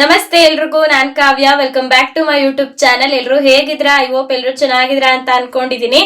ನಮಸ್ತೆ ಎಲ್ರಿಗೂ, ನಾನ್ Kavya. Welcome back to my YouTube channel ಎಲ್ರು ಹೇಗಿದ್ರಾ? ಐ ಹೋಪ್ ಎಲ್ರು ಚೆನ್ನಾಗಿದ್ರ ಅಂತ ಅನ್ಕೊಂಡಿದೀನಿ.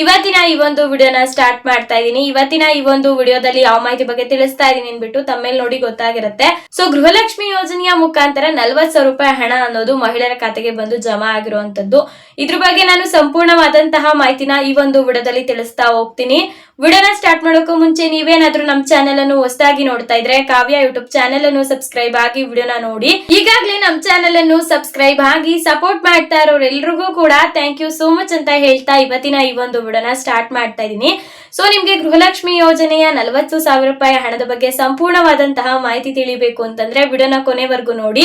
ಇವತ್ತಿನ ಈ ಒಂದು ವಿಡಿಯೋನ ಸ್ಟಾರ್ಟ್ ಮಾಡ್ತಾ ಇದ್ದೀನಿ ಇವತ್ತಿನ ಈ ಒಂದು ವಿಡಿಯೋದಲ್ಲಿ ಯಾವ ಮಾಹಿತಿ ಬಗ್ಗೆ ತಿಳಿಸ್ತಾ ಇದೀನಿ ಅನ್ಬಿಟ್ಟು ತಮ್ಮೇಲೆ ನೋಡಿ ಗೊತ್ತಾಗಿರುತ್ತೆ. ಸೊ, ಗೃಹಲಕ್ಷ್ಮಿ ಯೋಜನೆಯ ಮುಖಾಂತರ ನಲ್ವತ್ ಸಾವಿರ ರೂಪಾಯಿ ಹಣ ಅನ್ನೋದು ಮಹಿಳೆಯರ ಖಾತೆಗೆ ಬಂದು ಜಮಾ ಆಗಿರುವಂತದ್ದು ಇದ್ರ ಬಗ್ಗೆ ನಾನು ಸಂಪೂರ್ಣವಾದಂತಹ ಮಾಹಿತಿನ ಈ ಒಂದು ವಿಡಿಯೋದಲ್ಲಿ ತಿಳಿಸ್ತಾ ಹೋಗ್ತೀನಿ. ವಿಡಿಯೋನ ಸ್ಟಾರ್ಟ್ ಮಾಡೋಕ್ಕೂ ಮುಂಚೆ ನೀವೇನಾದ್ರೂ ನಮ್ಮ ಚಾನೆಲ್ ಅನ್ನು ಹೊಸದಾಗಿ ನೋಡ್ತಾ ಇದ್ರೆ ಕಾವ್ಯ ಯೂಟ್ಯೂಬ್ ಚಾನೆಲ್ ಅನ್ನು ಸಬ್ಸ್ಕ್ರೈಬ್ ಆಗಿ ವಿಡಿಯೋನ ನೋಡಿ. ಈಗಾಗಲೇ ನಮ್ಮ ಚಾನೆಲ್ ಅನ್ನು ಸಬ್ಸ್ಕ್ರೈಬ್ ಆಗಿ ಸಪೋರ್ಟ್ ಮಾಡ್ತಾ ಇರೋರೆಲ್ರಿಗೂ ಕೂಡ ಥ್ಯಾಂಕ್ ಯು ಸೋ ಮಚ್ ಅಂತ ಹೇಳ್ತಾ ಇವತ್ತಿನ ಈ ಒಂದು ವಿಡಿಯೋನ ಸ್ಟಾರ್ಟ್ ಮಾಡ್ತಾ ಇದ್ದೀನಿ. ಸೊ ನಿಮ್ಗೆ ಗೃಹಲಕ್ಷ್ಮಿ ಯೋಜನೆಯ ನಲವತ್ತು ಸಾವಿರ ರೂಪಾಯಿ ಹಣದ ಬಗ್ಗೆ ಸಂಪೂರ್ಣವಾದಂತಹ ಮಾಹಿತಿ ತಿಳಿಬೇಕು ಅಂತಂದ್ರೆ ವಿಡಿಯೋನ ಕೊನೆವರೆಗೂ ನೋಡಿ.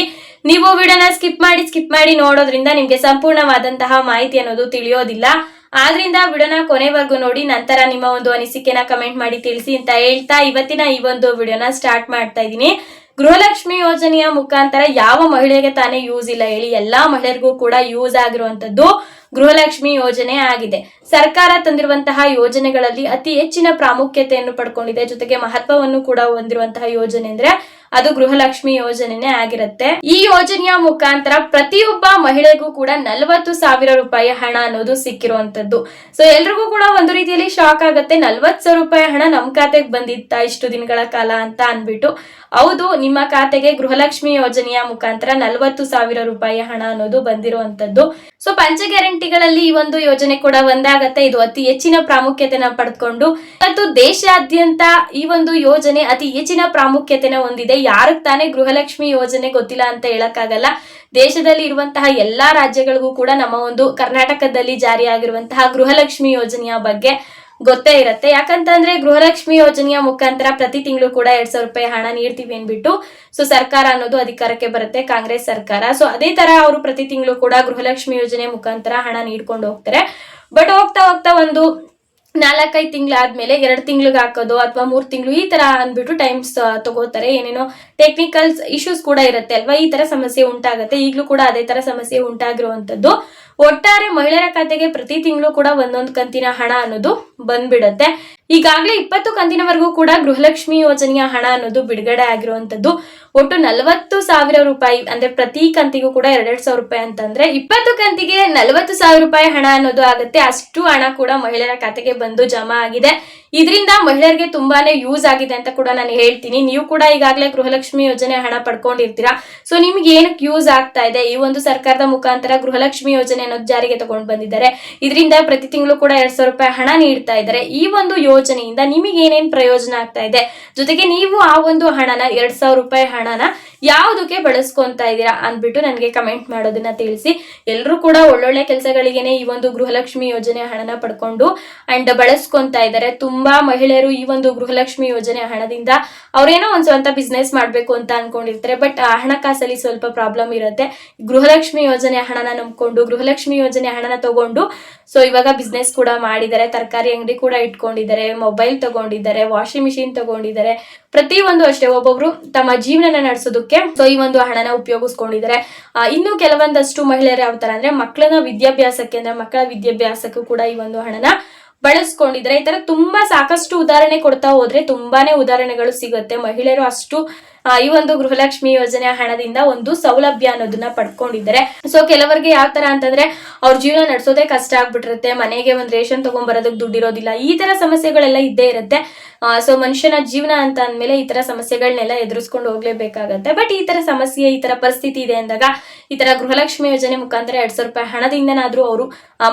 ನೀವು ವಿಡಿಯೋನ ಸ್ಕಿಪ್ ಮಾಡಿ ಸ್ಕಿಪ್ ಮಾಡಿ ನೋಡೋದ್ರಿಂದ ನಿಮ್ಗೆ ಸಂಪೂರ್ಣವಾದಂತಹ ಮಾಹಿತಿ ಅನ್ನೋದು ತಿಳಿಯೋದಿಲ್ಲ. ಆದ್ರಿಂದ ವಿಡಿಯೋನ ಕೊನೆವರೆಗೂ ನೋಡಿ, ನಂತರ ನಿಮ್ಮ ಒಂದು ಅನಿಸಿಕೆನ ಕಮೆಂಟ್ ಮಾಡಿ ತಿಳಿಸಿ ಅಂತ ಹೇಳ್ತಾ ಇವತ್ತಿನ ಈ ಒಂದು ವಿಡಿಯೋನ ಸ್ಟಾರ್ಟ್ ಮಾಡ್ತಾ ಇದ್ದೀನಿ. ಗೃಹಲಕ್ಷ್ಮಿ ಯೋಜನೆಯ ಮುಖಾಂತರ ಯಾವ ಮಹಿಳೆಗೆ ತಾನೇ ಯೂಸ್ ಇಲ್ಲ ಹೇಳಿ ಎಲ್ಲಾ ಮಹಿಳೆಯರಿಗೂ ಕೂಡ ಯೂಸ್ ಆಗಿರುವಂತದ್ದು ಗೃಹಲಕ್ಷ್ಮಿ ಯೋಜನೆ ಆಗಿದೆ. ಸರ್ಕಾರ ತಂದಿರುವಂತಹ ಯೋಜನೆಗಳಲ್ಲಿ ಅತಿ ಹೆಚ್ಚಿನ ಪ್ರಾಮುಖ್ಯತೆಯನ್ನು ಪಡ್ಕೊಂಡಿದೆ. ಜೊತೆಗೆ ಮಹತ್ವವನ್ನು ಕೂಡ ಹೊಂದಿರುವಂತಹ ಯೋಜನೆ ಅಂದ್ರೆ ಅದು ಗೃಹಲಕ್ಷ್ಮಿ ಯೋಜನೆನೇ ಆಗಿರುತ್ತೆ. ಈ ಯೋಜನೆಯ ಮುಖಾಂತರ ಪ್ರತಿಯೊಬ್ಬ ಮಹಿಳೆಗೂ ಕೂಡ ನಲವತ್ತು ಸಾವಿರ ರೂಪಾಯಿ ಹಣ ಅನ್ನೋದು ಸಿಕ್ಕಿರುವಂತದ್ದು ಸೊ ಎಲ್ರಿಗೂ ಕೂಡ ಒಂದು ರೀತಿಯಲ್ಲಿ ಶಾಕ್ ಆಗುತ್ತೆ. ನಲ್ವತ್ ಸಾವಿರ ರೂಪಾಯಿ ಹಣ ನಮ್ ಖಾತೆಗೆ ಬಂದಿತ್ತ ಇಷ್ಟು ದಿನಗಳ ಕಾಲ ಅಂತ ಅನ್ಬಿಟ್ಟು ಹೌದು, ನಿಮ್ಮ ಖಾತೆಗೆ ಗೃಹಲಕ್ಷ್ಮಿ ಯೋಜನೆಯ ಮುಖಾಂತರ ನಲವತ್ತು ಸಾವಿರ ರೂಪಾಯಿ ಹಣ ಅನ್ನೋದು ಬಂದಿರುವಂತದ್ದು ಸೊ ಪಂಚ ಗ್ಯಾರಂಟಿಗಳಲ್ಲಿ ಈ ಒಂದು ಯೋಜನೆ ಕೂಡ ಒಂದಾಗತ್ತೆ. ಇದು ಅತಿ ಹೆಚ್ಚಿನ ಪ್ರಾಮುಖ್ಯತೆನ ಪಡೆದುಕೊಂಡು ಮತ್ತು ದೇಶಾದ್ಯಂತ ಈ ಒಂದು ಯೋಜನೆ ಅತಿ ಹೆಚ್ಚಿನ ಪ್ರಾಮುಖ್ಯತೆನ ಹೊಂದಿದೆ. ಯಾರಿಗೆ ತಾನೇ ಗೃಹಲಕ್ಷ್ಮಿ ಯೋಜನೆ ಗೊತ್ತಿಲ್ಲ ಅಂತ ಹೇಳಕ್ಕಾಗಲ್ಲ. ದೇಶದಲ್ಲಿ ಇರುವಂತಹ ಎಲ್ಲಾ ರಾಜ್ಯಗಳಿಗೂ ಕೂಡ ನಮ್ಮ ಒಂದು ಕರ್ನಾಟಕದಲ್ಲಿ ಜಾರಿಯಾಗಿರುವಂತಹ ಗೃಹಲಕ್ಷ್ಮಿ ಯೋಜನೆಯ ಬಗ್ಗೆ ಗೊತ್ತೇ ಇರುತ್ತೆ. ಯಾಕಂತಂದ್ರೆ ಗೃಹಲಕ್ಷ್ಮಿ ಯೋಜನೆಯ ಮುಖಾಂತರ ಪ್ರತಿ ತಿಂಗಳು ಕೂಡ ಎರಡ್ ಸಾವಿರ ರೂಪಾಯಿ ಹಣ ನೀಡ್ತೀವಿ ಅಂದ್ಬಿಟ್ಟು, ಸೊ ಸರ್ಕಾರ ಅನ್ನೋದು ಅಧಿಕಾರಕ್ಕೆ ಬರುತ್ತೆ, ಕಾಂಗ್ರೆಸ್ ಸರ್ಕಾರ. ಸೊ ಅದೇ ತರ ಅವರು ಪ್ರತಿ ತಿಂಗಳು ಕೂಡ ಗೃಹಲಕ್ಷ್ಮಿ ಯೋಜನೆ ಮುಖಾಂತರ ಹಣ ನೀಡ್ಕೊಂಡು ಹೋಗ್ತಾರೆ. ಬಟ್ ಹೋಗ್ತಾ ಹೋಗ್ತಾ ಒಂದು ನಾಲ್ಕೈದು ತಿಂಗಳಾದ್ಮೇಲೆ ಎರಡು ತಿಂಗ್ಳಿಗೆ ಹಾಕೋದು ಅಥವಾ ಮೂರ್ ತಿಂಗಳು ಈ ತರ ಅಂದ್ಬಿಟ್ಟು ಟೈಮ್ಸ್ ತಗೋತಾರೆ. ಏನೇನೋ ಟೆಕ್ನಿಕಲ್ಸ್ ಇಶ್ಯೂಸ್ ಕೂಡ ಇರುತ್ತೆ ಅಲ್ವಾ? ಈ ತರ ಸಮಸ್ಯೆ ಉಂಟಾಗುತ್ತೆ. ಈಗಲೂ ಕೂಡ ಅದೇ ತರ ಸಮಸ್ಯೆ ಉಂಟಾಗಿರುವಂತದ್ದು ಒಟ್ಟಾರೆ ಮಹಿಳೆಯರ ಖಾತೆಗೆ ಪ್ರತಿ ತಿಂಗಳು ಕೂಡ ಒಂದೊಂದು ಕಂತಿನ ಹಣ ಅನ್ನೋದು ಬಂದ್ಬಿಡುತ್ತೆ. ಈಗಾಗಲೇ ಇಪ್ಪತ್ತು ಕಂತಿನವರೆಗೂ ಕೂಡ ಗೃಹಲಕ್ಷ್ಮಿ ಯೋಜನೆಯ ಹಣ ಅನ್ನೋದು ಬಿಡುಗಡೆ ಆಗಿರುವಂತದ್ದು ಒಟ್ಟು ನಲವತ್ತು ಸಾವಿರ ರೂಪಾಯಿ, ಅಂದ್ರೆ ಪ್ರತಿ ಕಂತಿಗೂ ಕೂಡ ಎರಡೆರಡು ಸಾವಿರ ರೂಪಾಯಿ ಅಂತಂದ್ರೆ ಇಪ್ಪತ್ತು ಕಂತಿಗೆ ನಲವತ್ತು ಸಾವಿರ ರೂಪಾಯಿ ಹಣ ಅನ್ನೋದು ಆಗುತ್ತೆ. ಅಷ್ಟು ಹಣ ಕೂಡ ಮಹಿಳೆಯರ ಖಾತೆಗೆ ಬಂದು ಜಮಾ ಆಗಿದೆ. ಇದರಿಂದ ಮಹಿಳೆಯರಿಗೆ ತುಂಬಾನೇ ಯೂಸ್ ಆಗಿದೆ ಅಂತ ಕೂಡ ನಾನು ಹೇಳ್ತೀನಿ. ನೀವು ಕೂಡ ಈಗಾಗಲೇ ಗೃಹಲಕ್ಷ್ಮಿ ಯೋಜನೆ ಹಣ ಪಡ್ಕೊಂಡಿರ್ತೀರಾ. ಸೊ ನಿಮ್ಗೆ ಏನಕ್ಕೆ ಯೂಸ್ ಆಗ್ತಾ ಇದೆ? ಈ ಒಂದು ಸರ್ಕಾರದ ಮುಖಾಂತರ ಗೃಹಲಕ್ಷ್ಮಿ ಯೋಜನೆ ಅನ್ನೋದು ಜಾರಿಗೆ ತಗೊಂಡು ಬಂದಿದ್ದಾರೆ. ಇದರಿಂದ ಪ್ರತಿ ತಿಂಗಳು ಕೂಡ ಎರಡ್ ಸಾವಿರ ರೂಪಾಯಿ ಹಣ ನೀಡ್ತಾ ಇದ್ದಾರೆ. ಈ ಒಂದು ಯೋಜನೆಯಿಂದ ನಿಮಗೆ ಏನೇನು ಪ್ರಯೋಜನ ಆಗ್ತಾ ಇದೆ? ಜೊತೆಗೆ ನೀವು ಆ ಒಂದು ಹಣನ, ಎರಡ್ ಸಾವಿರ ರೂಪಾಯಿ ಹಣನ ಯಾವುದಕ್ಕೆ ಬಳಸ್ಕೊಂತಾ ಇದ್ದೀರಾ ಅಂದ್ಬಿಟ್ಟು ನನಗೆ ಕಮೆಂಟ್ ಮಾಡೋದನ್ನ ತಿಳಿಸಿ. ಎಲ್ಲರೂ ಕೂಡ ಒಳ್ಳೊಳ್ಳೆ ಕೆಲಸಗಳಿಗೇನೆ ಈ ಒಂದು ಗೃಹಲಕ್ಷ್ಮಿ ಯೋಜನೆ ಹಣನ ಪಡ್ಕೊಂಡು ಅಂಡ್ ಬಳಸ್ಕೊಂತಾ ಇದ್ದಾರೆ. ತುಂಬಾ ಮಹಿಳೆಯರು ಈ ಒಂದು ಗೃಹಲಕ್ಷ್ಮಿ ಯೋಜನೆ ಹಣದಿಂದ ಅವ್ರೇನೋ ಒಂದ್ ಸ್ವಂತ ಬಿಸ್ನೆಸ್ ಮಾಡ್ಬೇಕು ಅಂತ ಅನ್ಕೊಂಡಿರ್ತಾರೆ ಬಟ್ ಹಣಕಾಸಲ್ಲಿ ಸ್ವಲ್ಪ ಪ್ರಾಬ್ಲಮ್ ಇರುತ್ತೆ. ಗೃಹಲಕ್ಷ್ಮಿ ಯೋಜನೆ ಹಣನ ನಂಬ್ಕೊಂಡು, ಗೃಹಲಕ್ಷ್ಮಿ ಯೋಜನೆ ಹಣನ ತಗೊಂಡು ಸೊ ಇವಾಗ ಬಿಸ್ನೆಸ್ ಕೂಡ ಮಾಡಿದ್ದಾರೆ. ತರಕಾರಿ ಅಂಗಡಿ ಕೂಡ ಇಟ್ಕೊಂಡಿದ್ದಾರೆ ಮೊಬೈಲ್ ತಗೊಂಡಿದ್ದಾರೆ ವಾಷಿಂಗ್ ಮಿಷಿನ್ ತಗೊಂಡಿದ್ದಾರೆ. ಪ್ರತಿ ಒಂದು ಅಷ್ಟೇ, ಒಬ್ಬೊಬ್ರು ತಮ್ಮ ಜೀವನನ ನಡೆಸೋದಕ್ಕೆ ಸೊ ಈ ಒಂದು ಹಣನ ಉಪಯೋಗಿಸ್ಕೊಂಡಿದ್ದಾರೆ. ಇನ್ನು ಕೆಲವೊಂದಷ್ಟು ಮಹಿಳೆಯರು ಯಾವ ತರ ಅಂದ್ರೆ ಮಕ್ಕಳನ್ನ ವಿದ್ಯಾಭ್ಯಾಸಕ್ಕೆ ಅಂದ್ರೆ ಮಕ್ಕಳ ವಿದ್ಯಾಭ್ಯಾಸಕ್ಕೂ ಕೂಡ ಈ ಒಂದು ಹಣನ ಬಳಸ್ಕೊಂಡಿದ್ದಾರೆ. ಈ ತರ ತುಂಬಾ ಸಾಕಷ್ಟು ಉದಾಹರಣೆ ಕೊಡ್ತಾ ಹೋದ್ರೆ ತುಂಬಾನೇ ಉದಾಹರಣೆಗಳು ಸಿಗುತ್ತೆ. ಮಹಿಳೆಯರು ಅಷ್ಟು ಈ ಒಂದು ಗೃಹಲಕ್ಷ್ಮಿ ಯೋಜನೆ ಹಣದಿಂದ ಒಂದು ಸೌಲಭ್ಯ ಅನ್ನೋದನ್ನ ಪಡ್ಕೊಂಡಿದ್ದಾರೆ. ಸೊ ಕೆಲವರಿಗೆ ಯಾವ ತರ ಅಂತಂದ್ರೆ ಅವ್ರ ಜೀವನ ನಡೆಸೋದೇ ಕಷ್ಟ ಆಗ್ಬಿಟ್ಟಿರುತ್ತೆ, ಮನೆಗೆ ಒಂದು ರೇಷನ್ ತಗೊಂಡ್ಬರೋದಕ್ಕೆ ದುಡ್ಡಿರೋದಿಲ್ಲ, ಈ ತರ ಸಮಸ್ಯೆಗಳೆಲ್ಲ ಇದ್ದೇ ಇರುತ್ತೆ. ಸೊ ಮನುಷ್ಯನ ಜೀವನ ಅಂತ ಅಂದ್ಮೇಲೆ ಈ ತರ ಸಮಸ್ಯೆಗಳನ್ನೆಲ್ಲ ಎದುರಿಸ್ಕೊಂಡು ಹೋಗ್ಲೇಬೇಕಾಗತ್ತೆ. ಬಟ್ ಈ ತರ ಸಮಸ್ಯೆ, ಈ ತರ ಪರಿಸ್ಥಿತಿ ಇದೆ ಅಂದಾಗ ಈ ತರ ಗೃಹಲಕ್ಷ್ಮಿ ಯೋಜನೆ ಮುಖಾಂತರ ಎರಡ್ ಸಾವಿರ ರೂಪಾಯಿ ಹಣದಿಂದನಾದ್ರೂ ಅವರು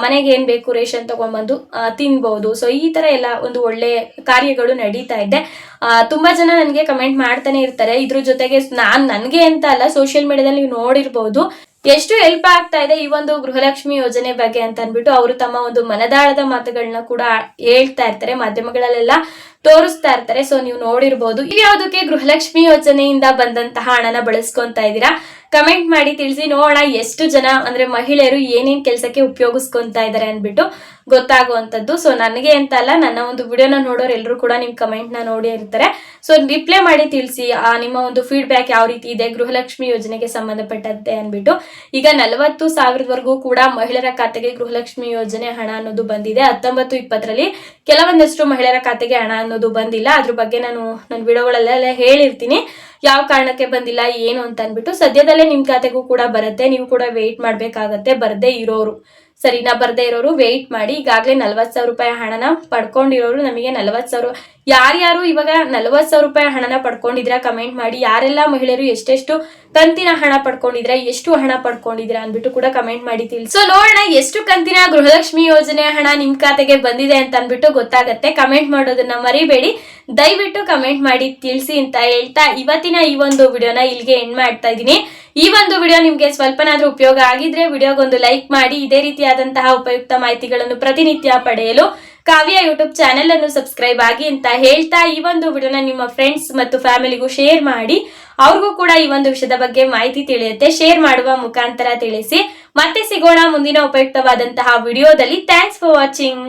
ಮನೆಗೆ ಏನ್ ಬೇಕು ರೇಷನ್ ತಗೊಂಡ್ಬಂದು ತಿನ್ಬಹುದು ಸೊ ಈ ತರ ಎಲ್ಲ ಒಂದು ಒಳ್ಳೆ ಕಾರ್ಯಗಳು ನಡೀತಾ ಇದೆ. ತುಂಬಾ ಜನ ನನಗೆ ಕಮೆಂಟ್ ಮಾಡ್ತಾನೆ ಇರ್ತಾರೆ. ಇದ್ರ ಜೊತೆಗೆ ನಾನ್ ನನ್ಗೆ ಅಂತ ಅಲ್ಲ ಸೋಷಿಯಲ್ ಮೀಡಿಯಾದಲ್ಲಿ ನೀವು ನೋಡಿರ್ಬಹುದು ಎಷ್ಟು ಹೆಲ್ಪ್ ಆಗ್ತಾ ಇದೆ ಈ ಒಂದು ಗೃಹಲಕ್ಷ್ಮಿ ಯೋಜನೆ ಬಗ್ಗೆ ಅಂತ ಅಂದ್ಬಿಟ್ಟು ಅವರು ತಮ್ಮ ಒಂದು ಮನದಾಳದ ಮಾತುಗಳನ್ನ ಕೂಡ ಹೇಳ್ತಾ ಇರ್ತಾರೆ ಮಾಧ್ಯಮಗಳಲ್ಲೆಲ್ಲ. ತೋರಿಸ್ತಾ ಇರ್ತಾರೆ. ಸೊ ನೀವು ನೋಡಿರ್ಬೋದು. ಯಾವ್ದಕ್ಕೆ ಗೃಹಲಕ್ಷ್ಮಿ ಯೋಜನೆಯಿಂದ ಬಂದಂತಹ ಹಣನ ಬಳಸ್ಕೊಂತ ಇದ್ದೀರಾ? ಕಮೆಂಟ್ ಮಾಡಿ ತಿಳಿಸಿ. ನೋಡೋಣ ಎಷ್ಟು ಜನ ಅಂದ್ರೆ ಮಹಿಳೆಯರು ಏನೇನ್ ಕೆಲಸಕ್ಕೆ ಉಪಯೋಗಿಸ್ಕೊಂತಾ ಇದ್ದಾರೆ ಅಂದ್ಬಿಟ್ಟು ಗೊತ್ತಾಗುವಂತದ್ದು ಸೊ ನನಗೆ ಅಂತ ಅಲ್ಲ, ನನ್ನ ಒಂದು ವಿಡಿಯೋನ ನೋಡೋರು ಎಲ್ಲರೂ ಕೂಡ ನಿಮ್ ಕಮೆಂಟ್ನ ನೋಡಿ ಇರ್ತಾರೆ. ಸೊ ರಿಪ್ಲೈ ಮಾಡಿ ತಿಳಿಸಿ, ಆ, ನಿಮ್ಮ ಒಂದು ಫೀಡ್ಬ್ಯಾಕ್ ಯಾವ ರೀತಿ ಇದೆ, ಗೃಹಲಕ್ಷ್ಮಿ ಯೋಜನೆಗೆ ಸಂಬಂಧಪಟ್ಟಂತೆ ಅನ್ಬಿಟ್ಟು ಈಗ ನಲವತ್ತು ಸಾವಿರದವರೆಗೂ ಕೂಡ ಮಹಿಳೆಯರ ಖಾತೆಗೆ ಗೃಹಲಕ್ಷ್ಮಿ ಯೋಜನೆ ಹಣ ಅನ್ನೋದು ಬಂದಿದೆ. ಹತ್ತೊಂಬತ್ತು ಇಪ್ಪತ್ತರಲ್ಲಿ ಕೆಲವೊಂದಷ್ಟು ಮಹಿಳೆಯರ ಖಾತೆಗೆ ಹಣ ಅನ್ನೋದು ಬಂದಿಲ್ಲ. ಅದ್ರ ಬಗ್ಗೆ ನಾನು ನನ್ನ ವಿಡಿಯೋಗಳಲ್ಲೆಲ್ಲ ಹೇಳಿರ್ತೀನಿ. ಯಾವ ಕಾರಣಕ್ಕೆ ಬಂದಿಲ್ಲ, ಏನು ಅಂತ ಅಂದ್ಬಿಟ್ಟು ಸದ್ಯದಲ್ಲೇ ನಿಮ್ಮ ಖಾತೆಗೂ ಕೂಡ ಬರುತ್ತೆ. ನೀವು ಕೂಡ ವೆಯ್ಟ್ ಮಾಡಬೇಕಾಗತ್ತೆ. ಬರದೇ ಇರೋರು. ಸರಿನಾ? ಬರದೇ ಇರೋರು ವೆಯ್ಟ್ ಮಾಡಿ ಈಗಾಗಲೇ ನಲ್ವತ್ತು ಸಾವಿರ ರೂಪಾಯಿ ಹಣನ ಪಡ್ಕೊಂಡಿರೋರು. ನಮಗೆ ನಲ್ವತ್ತು ಸಾವಿರ ಯಾರ್ಯಾರು ಇವಾಗ ನಲ್ವತ್ ಸಾವಿರ ರೂಪಾಯಿ ಹಣನ ಪಡ್ಕೊಂಡಿದ್ರ ಕಮೆಂಟ್ ಮಾಡಿ, ಯಾರೆಲ್ಲ ಮಹಿಳೆಯರು ಎಷ್ಟೆಷ್ಟು ಕಂತಿನ ಹಣ ಪಡ್ಕೊಂಡಿದ್ರ, ಎಷ್ಟು ಹಣ ಪಡ್ಕೊಂಡಿದ್ರ ಅಂದ್ಬಿಟ್ಟು ಕೂಡ ಕಮೆಂಟ್ ಮಾಡಿ ತಿಳಿಸಿ. ಸೊ ನೋಡೋಣ ಎಷ್ಟು ಕಂತಿನ ಗೃಹಲಕ್ಷ್ಮಿ ಯೋಜನೆ ಹಣ ನಿಮ್ ಖಾತೆಗೆ ಬಂದಿದೆ ಅಂತ ಅಂದ್ಬಿಟ್ಟು ಗೊತ್ತಾಗತ್ತೆ. ಕಮೆಂಟ್ ಮಾಡೋದನ್ನ ಮರಿಬೇಡಿ. ದಯವಿಟ್ಟು ಕಮೆಂಟ್ ಮಾಡಿ ತಿಳಿಸಿ ಅಂತ ಹೇಳ್ತಾ ಇವತ್ತಿನ ಈ ಒಂದು ವಿಡಿಯೋನ ಇಲ್ಲಿಗೆ ಎಂಡ್ ಮಾಡ್ತಾ ಇದ್ದೀನಿ. ಈ ಒಂದು ವಿಡಿಯೋ ನಿಮಗೆ ಸ್ವಲ್ಪನಾದ್ರೂ ಉಪಯೋಗ ಆಗಿದ್ರೆ ವಿಡಿಯೋಗೊಂದು ಲೈಕ್ ಮಾಡಿ, ಇದೇ ರೀತಿಯಾದಂತಹ ಉಪಯುಕ್ತ ಮಾಹಿತಿಗಳನ್ನು ಪ್ರತಿನಿತ್ಯ ಪಡೆಯಲು ಕಾವ್ಯ ಯೂಟ್ಯೂಬ್ ಚಾನೆಲ್ ಅನ್ನು ಸಬ್ಸ್ಕ್ರೈಬ್ ಆಗಿ ಅಂತ ಹೇಳ್ತಾ ಈ ಒಂದು ವಿಡಿಯೋನ ನಿಮ್ಮ ಫ್ರೆಂಡ್ಸ್ ಮತ್ತು ಫ್ಯಾಮಿಲಿಗೂ ಶೇರ್ ಮಾಡಿ. ಅವ್ರಿಗೂ ಕೂಡ ಈ ಒಂದು ವಿಷಯದ ಬಗ್ಗೆ ಮಾಹಿತಿ ತಿಳಿಯುತ್ತೆ. ಶೇರ್ ಮಾಡುವ ಮುಖಾಂತರ ತಿಳಿಸಿ. ಮತ್ತೆ ಸಿಗೋಣ ಮುಂದಿನ ಉಪಯುಕ್ತವಾದಂತಹ ವಿಡಿಯೋದಲ್ಲಿ. Thanks for watching